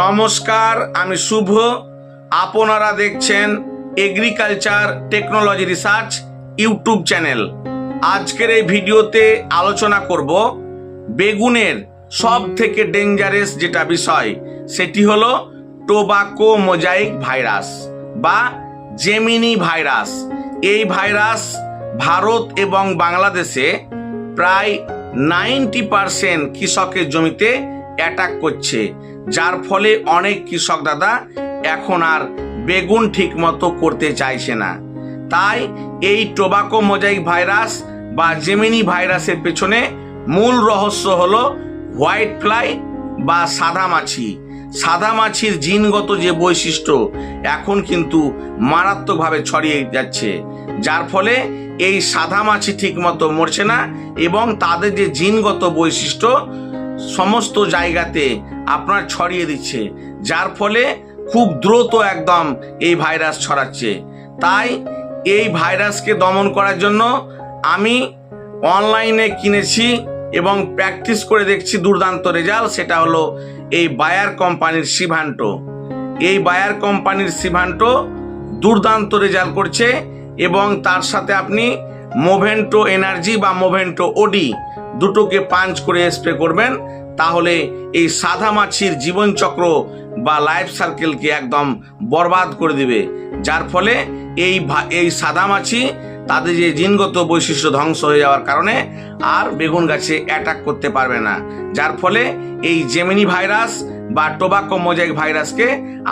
নমস্কার, আমি শুভ। আপনারা দেখছেন agriculture technology research YouTube channel আজকের এই ভিডিওতে আলোচনা করব বেগুনের সব থেকে ডেঞ্জারাস যেটা বিষয়, সেটি হলো টোবাকো মোজাইক ভাইরাস বা জেমিনি ভাইরাস এই ভাইরাস ভারত এবং বাংলাদেশে প্রায় নাইনটি পারসেন্ট কৃষকের জমিতে অ্যাটাক করছে। যার ফলে অনেক কৃষক দাদা এখন আর বেগুন ঠিক মতো করতে চাইছে না। তাই এই টোবাকো মোজাইক ভাইরাস বা জেমিনি ভাইরাসের পেছনে মূল রহস্য হলো হোয়াইট ফ্লাই বা সাদা মাছি। সাদা মাছির জিনগত যে বৈশিষ্ট্য এখন কিন্তু মারাত্মকভাবে ছড়িয়ে যাচ্ছে, যার ফলে এই সাদা মাছি ঠিকমতো মরছে না এবং তাদের যে জিনগত বৈশিষ্ট্য সমস্ত জায়গাতে আপনার ছড়িয়ে দিচ্ছে, যার ফলে খুব দ্রুত একদম এই ভাইরাস ছড়াচ্ছে। তাই এই ভাইরাসকে দমন করার জন্য আমি অনলাইনে কিনেছি এবং প্র্যাকটিস করে দেখছি দুর্দান্ত রেজাল্ট, সেটা হলো এই বায়ার কোম্পানির সিভান্টো। এই বায়ার কোম্পানির সিভান্টো দুর্দান্ত রেজাল্ট করছে এবং তার সাথে আপনি মোভেন্টো এনার্জি বা মোভেন্টো ওডি দুটোকে পাঞ্চ করে স্প্রে করবেন, তাহলে এই সাদা মাছির জীবনচক্র বা লাইফ সার্কেলকে একদম বরবাদ করে দিবে। যার ফলে এই এই সাদা মাছি তাদের যে জিনগত বৈশিষ্ট্য ধ্বংস হয়ে যাওয়ার কারণে আর বেগুন গাছে অ্যাটাক করতে পারবে না। যার ফলে এই জেমিনি ভাইরাস বা টোবাকো মোজাইক ভাইরাসকে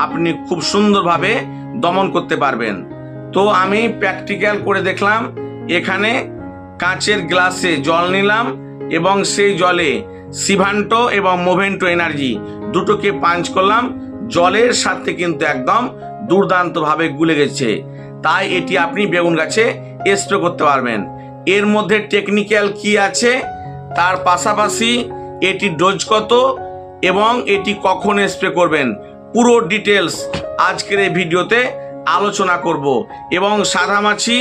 আপনি খুব সুন্দরভাবে দমন করতে পারবেন। তো আমি প্র্যাকটিক্যাল করে দেখলাম, এখানে কাঁচের গ্লাসে জল নিলাম এবং সেই জলে সিভান্টো এবং মোভেন্টো এনার্জি দুটোকে পাঞ্চ করলাম। জলের সাথে কিন্তু একদম দুর্দান্তভাবে গুলে গেছে। তাই এটি আপনি বেগুন গাছে স্প্রে করতে পারবেন। এর মধ্যে টেকনিক্যাল কি আছে? তার পাশাপাশি এটি ডোজ কত এবং এটি কখন স্প্রে করবেন? পুরো ডিটেলস আজকের এই ভিডিওতে আলোচনা করব। এবং সাদামাছি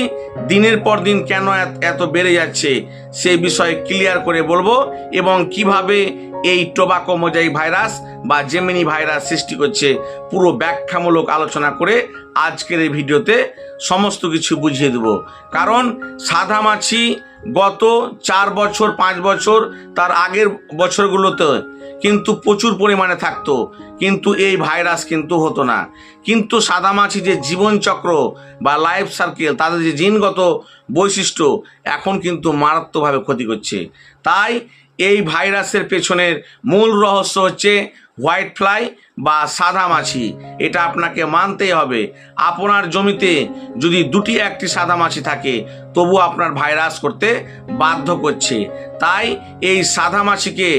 দিনের পর দিন কেন এত- বেড়ে যাচ্ছে সেই বিষয়ে ক্লিয়ার করে বলব এবং কীভাবে এই টোবাকো মোজাইক ভাইরাস বা জেমিনি ভাইরাস সৃষ্টি করছে পুরো ব্যাখ্যামূলক আলোচনা করে আজকের এই ভিডিওতে সমস্ত কিছু বুঝিয়ে দেব। কারণ সাদা মাছি গত চার বছর, পাঁচ বছর, তার আগের বছরগুলোতে কিন্তু প্রচুর পরিমাণে থাকতো। কিন্তু এই ভাইরাস কিন্তু হতো না। কিন্তু সাদামাছি যে জীবনচক্র বা লাইফ সার্কেল, তাদের যে জিনগত বৈশিষ্ট্য এখন কিন্তু মারাত্মকভাবে ক্ষতি করছে। তাই এই ভাইরাসের পেছনের মূল রহস্য হচ্ছে হোয়াইট ফ্লাই বা সাদা মাছি। এটা আপনাকে মানতেই হবে। আপনার জমিতে যদি দুটি একটি সাদা মাছি থাকে, তবু আপনার ভাইরাস করতে বাধ্য করছে। তাই এই সাদা মাছিকে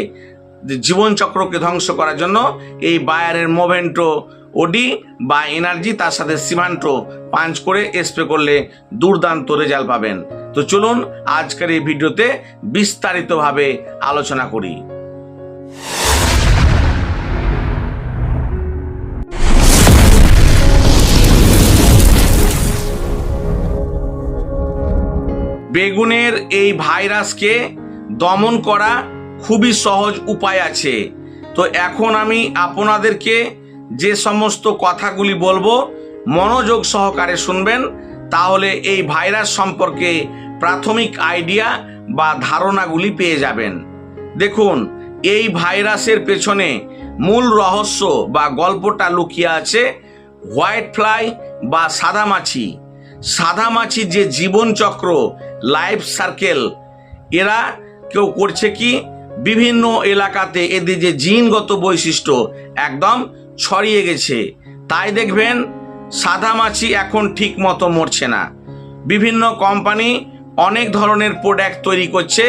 জীবনচক্রকে ধ্বংস করার জন্য এই বায়ারের মোভেন্টো ওডি বা এনার্জি তার সাথে সিমান্টো পাঞ্চ করে স্প্রে করলে দুর্দান্ত রেজাল্ট পাবেন। তো চলুন আজকের এই ভিডিওতে বিস্তারিতভাবে আলোচনা করি। বেগুনের এই ভাইরাসকে দমন করা খুবই সহজ উপায় আছে। তো এখন আমি আপনাদেরকে যে সমস্ত কথাগুলি বলব, মনোযোগ সহকারে শুনবেন, তাহলে এই ভাইরাস সম্পর্কে প্রাথমিক আইডিয়া বা ধারণাগুলি পেয়ে যাবেন। দেখুন, এই ভাইরাসের পেছনে মূল রহস্য বা গল্পটা লুকিয়ে আছে হোয়াইট ফ্লাই বা সাদা মাছি। সাদা মাছির যে জীবনচক্র লাইফ সার্কেল, এরা কেউ করছে কি? বিভিন্ন এলাকাতে এদের যে জিনগত বৈশিষ্ট্য, একদম ছড়িয়ে গেছে। তাই দেখবেন, সাদা মাছি এখন ঠিক মতো মরছে না। বিভিন্ন কোম্পানি অনেক ধরনের প্রোডাক্ট তৈরি করছে।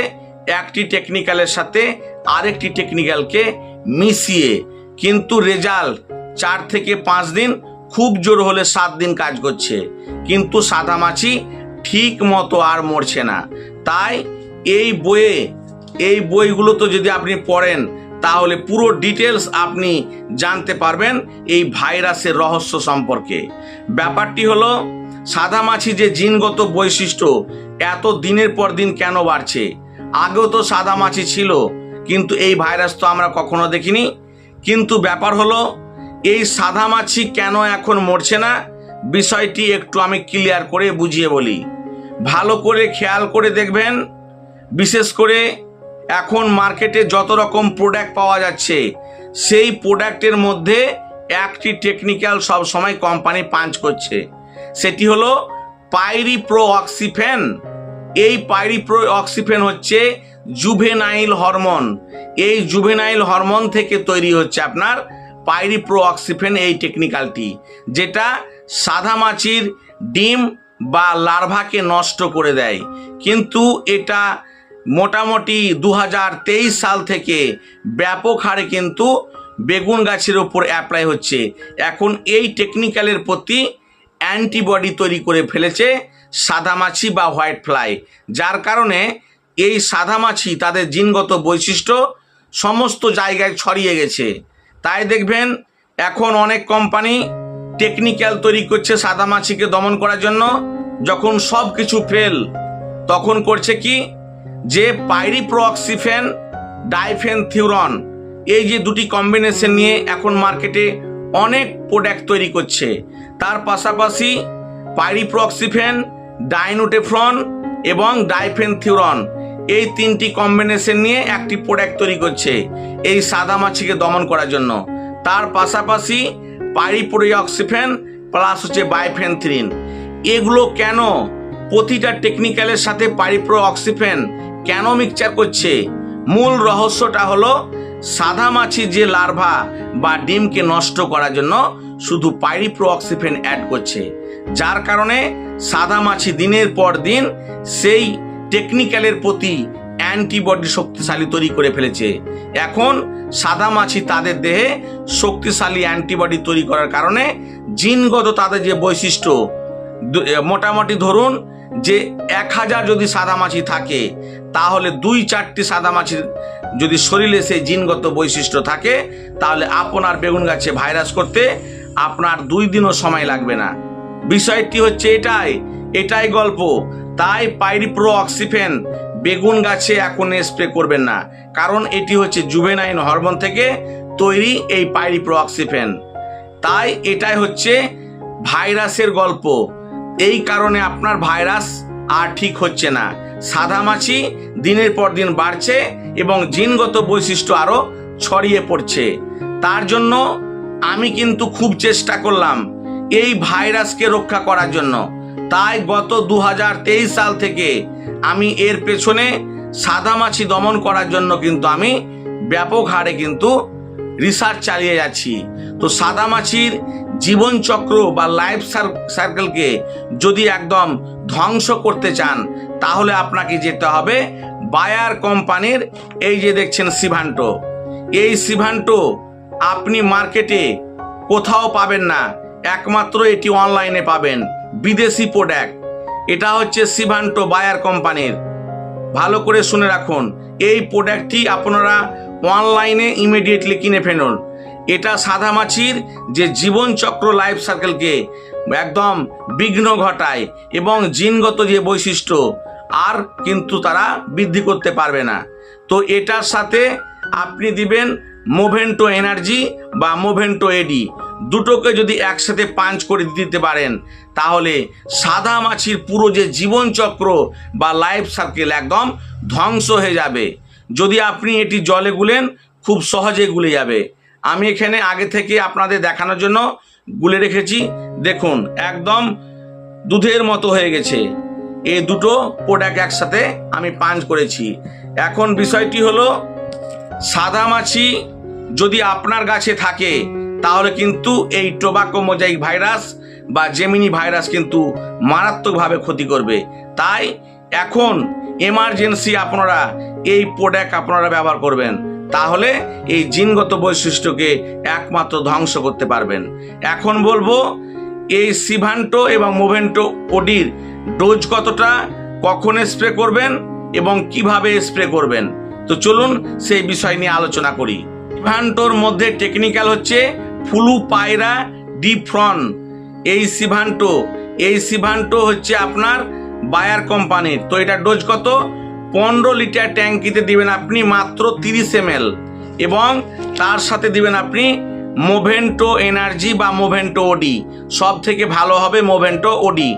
একটি টেকনিক্যালের সাথে আরেকটি টেকনিক্যালকে মিশিয়ে। কিন্তু রেজাল্ট চার থেকে পাঁচ দিন খুব জোর হলে সাত দিন কাজ করছে। কিন্তু সাদা মাছি ঠিক মতো আর মরছে না। তাই এই বইয়ে, এই বইগুলো তো যদি আপনি পড়েন তাহলে পুরো ডিটেলস আপনি জানতে পারবেন এই ভাইরাসের রহস্য সম্পর্কে। ব্যাপারটি হলো সাদা মাছি যে জিনগত বৈশিষ্ট্য, এত দিনের পর দিন কেন বাড়ছে? আগেও তো সাদা মাছি ছিল, কিন্তু এই ভাইরাস তো আমরা কখনো দেখিনি। কিন্তু ব্যাপার হলো, এই সাদা মাছি কেন এখন মরছে না? বিষয়টি একটু আমি ক্লিয়ার করে বুঝিয়ে বলি। ভালো করে খেয়াল করে দেখবেন, বিশেষ করে এখন মার্কেটে যত রকম প্রোডাক্ট পাওয়া যাচ্ছে, সেই প্রোডাক্টের মধ্যে একটি টেকনিক্যাল সব সময় কোম্পানি পাঞ্চ করছে। সেটি হলো পাইরি প্রো অক্সিফেন এই পাইরি প্রো অক্সিফেন হচ্ছে জুভেনাইল হরমোন এই জুভেনাইল হরমোন থেকে তৈরি হচ্ছে আপনার পাইরি প্রো অক্সিফেন এই টেকনিক্যালটি যেটা সাদা মাছির ডিম বা লার্ভাকে নষ্ট করে দেয়। কিন্তু এটা মোটামুটি দু হাজার তেইশ সাল থেকে ব্যাপক হারে কিন্তু বেগুন গাছের ওপর অ্যাপ্লাই হচ্ছে। এখন এই টেকনিক্যালের প্রতি অ্যান্টিবডি তৈরি করে ফেলেছে সাদামাছি বা হোয়াইট ফ্লাই যার কারণে এই সাদামাছি তাদের জিনগত বৈশিষ্ট্য সমস্ত জায়গায় ছড়িয়ে গেছে। তাই দেখবেন এখন অনেক কোম্পানি টেকনিক্যাল তৈরি করছে সাদামাছিকে দমন করার জন্য। যখন সব কিছু ফেল তখন করছে কি? যে পাইরিপ্রক্সিফেন ডাইফেন থিউরন এই যে দুটি কম্বিনেশন নিয়ে এখন মার্কেটে অনেক প্রোডাক্ট তৈরি করছে। তার পাশাপাশি পাইরিপ্রক্সিফেন ডাইনোটেফ্রন এবং ডাইফেন থিউরন এই তিনটি কম্বিনেশন নিয়ে একটি প্রোডাক্ট তৈরি করছে এই সাদা মাছিকে দমন করার জন্য। তার পাশাপাশি পাইরিপ্রোঅক্সিফেন প্লাস হচ্ছে বাইফেনথ্রিন। এগুলো কেন? প্রতিটা টেকনিক্যালের সাথে পারিপ্রো অক্সিফেন কেন মিক্সচার করছে? মূল রহস্যটা হলো সাদা মাছি যে লার্ভা বা ডিমকে নষ্ট করার জন্য শুধু পাইরিপ্রো অক্সিফেন অ্যাড করছে। যার কারণে সাদা মাছি দিনের পর দিন সেই টেকনিক্যালের প্রতি অ্যান্টিবডি শক্তিশালী তৈরি করে ফেলেছে। এখন সাদা মাছি তাদের দেহে শক্তিশালী অ্যান্টিবডি তৈরি করার কারণে জিনগত তাদের যে বৈশিষ্ট্য মোটামুটি ধরুন যে এক হাজার যদি সাদা মাছি থাকে, তাহলে দুই চারটি সাদা মাছির যদি শরীরে সেই জিনগত বৈশিষ্ট্য থাকে, তাহলে আপনার বেগুন গাছে ভাইরাস করতে আপনার দুই দিনও সময় লাগবে না। বিষয়টি হচ্ছে এটাই এটাই গল্প। তাই পাইরিপ্রো অক্সিফেন বেগুন গাছে এখন স্প্রে করবেন না। কারণ এটি হচ্ছে জুভেনাইন হরমোন থেকে তৈরি এই পাইরিপ্রো অক্সিফেন তাই এটাই হচ্ছে ভাইরাসের গল্প। এই কারণে আপনার ভাইরাস আর ঠিক হচ্ছে না। সাদা মাছি দিনের পর দিন বাড়ছে এবং জিনগত বৈশিষ্ট্য আরও ছড়িয়ে পড়ছে। তার জন্য আমি কিন্তু খুব চেষ্টা করলাম এই ভাইরাসকে রক্ষা করার জন্য। তাই গত দু হাজার তেইশ সাল থেকে আমি এর পেছনে সাদা মাছি দমন করার জন্য কিন্তু আমি ব্যাপক হারে কিন্তু রিসার্চ চালিয়ে যাচ্ছি। তো সাদা মাছির জীবনচক্র বা লাইফ সার্কেলকে যদি একদম ধ্বংস করতে চান, তাহলে আপনাকে যেতে হবে বায়ার কোম্পানির, এই যে দেখছেন সিভান্টো এই সিভান্টো আপনি মার্কেটে কোথাও পাবেন না, একমাত্র এটি অনলাইনে পাবেন, বিদেশি প্রোডাক্ট এটা হচ্ছে সিভান্টো বায়ার কোম্পানির। ভালো করে শুনে রাখুন, এই প্রোডাক্টটি আপনারা অনলাইনে ইমিডিয়েটলি কিনে ফেলুন। এটা সাদা মাছির যে জীবনচক্র লাইফ সার্কেলকে একদম বিঘ্ন ঘটায় এবং জিনগত যে বৈশিষ্ট্য, আর কিন্তু তারা বৃদ্ধি করতে পারবে না। তো এটার সাথে আপনি দিবেন মোভেন্টো এনার্জি বা মোভেন্টো এডি দুটোকে যদি একসাথে পাঞ্চ করে দিতে পারেন, তাহলে সাদা মাছির পুরো যে জীবনচক্র বা লাইফ সার্কেল একদম ধ্বংস হয়ে যাবে। যদি আপনি এটি জলে গুলেন, খুব সহজে গুলে যাবে। আমি এখানে আগে থেকে আপনাদের দেখানোর জন্য গুলে রেখেছি। দেখুন, একদম দুধের মতো হয়ে গেছে। এই দুটো প্রোডাক্ট একসাথে আমি পাঞ্চ করেছি। এখন বিষয়টি হলো, সাদা মাছি যদি আপনার গাছে থাকে, তাহলে কিন্তু এই টোবাকো মোজাইক ভাইরাস বা জেমিনি ভাইরাস কিন্তু মারাত্মকভাবে ক্ষতি করবে। তাই এখন এমার্জেন্সি আপনারা এই প্রোডাক্ট আপনারা ব্যবহার করবেন। তাহলে এই জিনগত বৈশিষ্ট্যকে একমাত্র ধ্বংস করতে পারবেন। এখন বলব, এই সিভান্টো এবং মোভেন্টো ওডির ডোজ কতটা, কখন স্প্রে করবেন এবং কীভাবে স্প্রে করবেন? তো চলুন সেই বিষয় নিয়ে আলোচনা করি। সিভান্টোর মধ্যে টেকনিক্যাল হচ্ছে ফুলু পায়রা ডিফ্রন। এই সিভান্টো এই সিভান্টো হচ্ছে আপনার বায়ার কোম্পানির। তো এটা ডোজ কত? পনেরো লিটার ট্যাঙ্কিতে দিবেন আপনি মাত্র তিরিশ এম এবং তার সাথে দিবেন আপনি মোভেন্টো এনার্জি বা মোভেন্টো ওডি সব থেকে ভালো হবে মোভেন্টো ওডি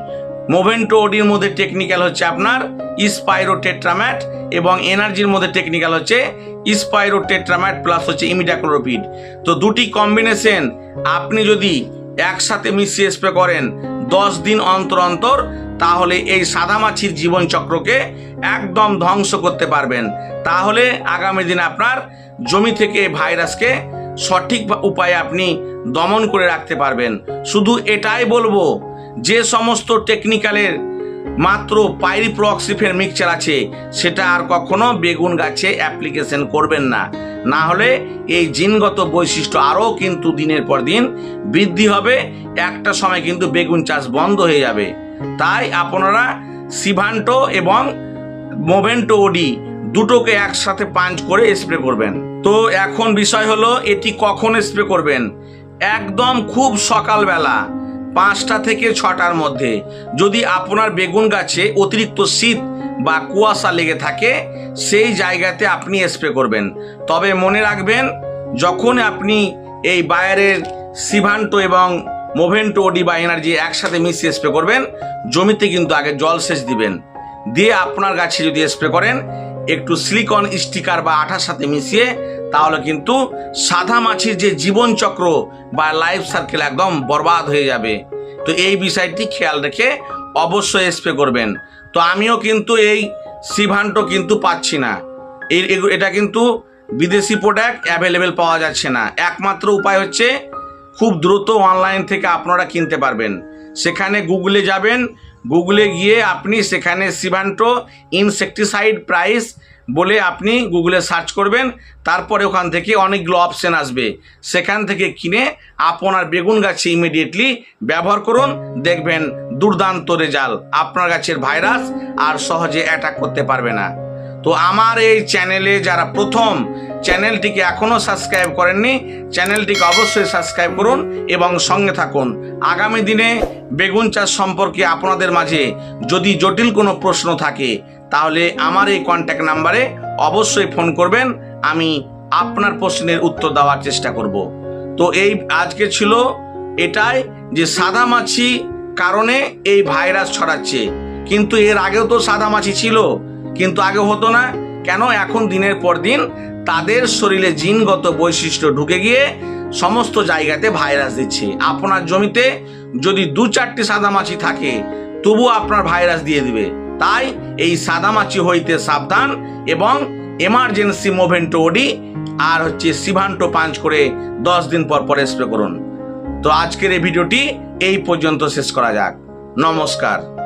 মোভেন্টো ওডির মধ্যে টেকনিক্যাল হচ্ছে আপনার ইস্পাইরো টেট্রাম্যাট এবং এনার্জির মধ্যে টেকনিক্যাল হচ্ছে ইস্পাইরো টেট্রাম্যাট প্লাস হচ্ছে ইমিডাক্লোরোপিড তো দুটি কম্বিনেশন আপনি যদি একসাথে মিশিয়ে স্প্রে করেন, দশ দিন অন্তর অন্তর তাহলে এই সাদামাছির জীবনচক্রকে একদম ধ্বংস করতে পারবেন। তাহলে আগামী দিনে আপনার জমি থেকে ভাইরাসকে সঠিক উপায়ে আপনি দমন করে রাখতে পারবেন। শুধু এটাই বলব, যে সমস্ত টেকনিক্যালের মাত্র পাইরিপ্রক্সিফের মিক্সচার আছে, সেটা আর কখনো বেগুন গাছে অ্যাপ্লিকেশন করবেন না। না হলে এই জিনগত বৈশিষ্ট্য আরও কিন্তু দিনের পর দিন বৃদ্ধি হবে, একটা সময় কিন্তু বেগুন চাষ বন্ধ হয়ে যাবে। তাই আপনারা সিভান্টো এবং মোভেন্টো ওডি দুটোকে একসাথে পাঞ্চ করে স্প্রে করবেন। তো এখন বিষয় হলো, এটি কখন স্প্রে করবেন? একদম খুব সকালবেলা, পাঁচটা থেকে ছটার মধ্যে। যদি আপনার বেগুন গাছে অতিরিক্ত শীত বা কুয়াশা লেগে থাকে, সেই জায়গাতে আপনি স্প্রে করবেন। তবে মনে রাখবেন, যখন আপনি এই বায়ারের সিভান্টো এবং মোভেন্টো ওডি বা এনার্জি একসাথে মিশিয়ে স্প্রে করবেন। জমিতে কিন্তু আগে জল সেচ দিবেন। দিয়ে আপনার গাছে যদি স্প্রে করেন, একটু সিলিকন স্টিকার বা আঠার সাথে মিশিয়ে, তাহলে কিন্তু সাদা মাছির যে জীবনচক্র বা লাইফ সার্কেল একদম বরবাদ হয়ে যাবে। তো এই বিষয়টি খেয়াল রেখে অবশ্যই স্প্রে করবেন। তো আমিও কিন্তু এই সিভান্টো কিন্তু পাচ্ছি না। এটা কিন্তু বিদেশি প্রোডাক্ট অ্যাভেলেবেল পাওয়া যাচ্ছে না। একমাত্র উপায় হচ্ছে খুব দ্রুত অনলাইন থেকে আপনারা কিনতে পারবেন। সেখানে গুগলে যাবেন গুগলে গিয়ে আপনি সেখানে সিভান্টো ইনসেকটিসাইড প্রাইস বলে আপনি গুগলে সার্চ করবেন, তারপরে ওখান থেকে অনেকগুলো অপশান আসবে। সেখান থেকে কিনে আপনার বেগুন গাছে ইমিডিয়েটলি ব্যবহার করুন, দেখবেন দুর্দান্ত রেজাল্ট আপনার গাছের ভাইরাস আর সহজে অ্যাটাক করতে পারবে না। তো আমার এই চ্যানেলে যারা প্রথম চ্যানেলটিকে এখনও সাবস্ক্রাইব করেননি, চ্যানেলটিকে অবশ্যই সাবস্ক্রাইব করুন এবং সঙ্গে থাকুন। আগামী দিনে বেগুন চাষ সম্পর্কে আপনাদের মাঝে যদি জটিল কোনো প্রশ্ন থাকে, তাহলে আমার এই কন্ট্যাক্ট নাম্বারে অবশ্যই ফোন করবেন, আমি আপনার প্রশ্নের উত্তর দেওয়ার চেষ্টা করব। তো এই আজকে ছিল এটাই যে সাদা মাছি কারণে এই ভাইরাস ছড়াচ্ছে। কিন্তু এর আগেও তো সাদা মাছি ছিল, কিন্তু আগে হতো না। কেন এখন দিনের পর দিন তাদের শরীরে জিনগত বৈশিষ্ট্য ঢুকে গিয়ে সমস্ত জায়গাতে ভাইরাস দিচ্ছে? আপনার জমিতে যদি দু চারটি সাদামাছি থাকে তবু আপনার ভাইরাস দিয়ে দিবে। তাই এই সাদামাছি হইতে সাবধান এবং এমার্জেন্সি মোভেন্টো ওডি আর হচ্ছে সিভান্টো পাঞ্চ করে দশ দিন পর পর স্প্রে করুন। তো আজকের এই ভিডিওটি এই পর্যন্ত শেষ করা যাক। নমস্কার।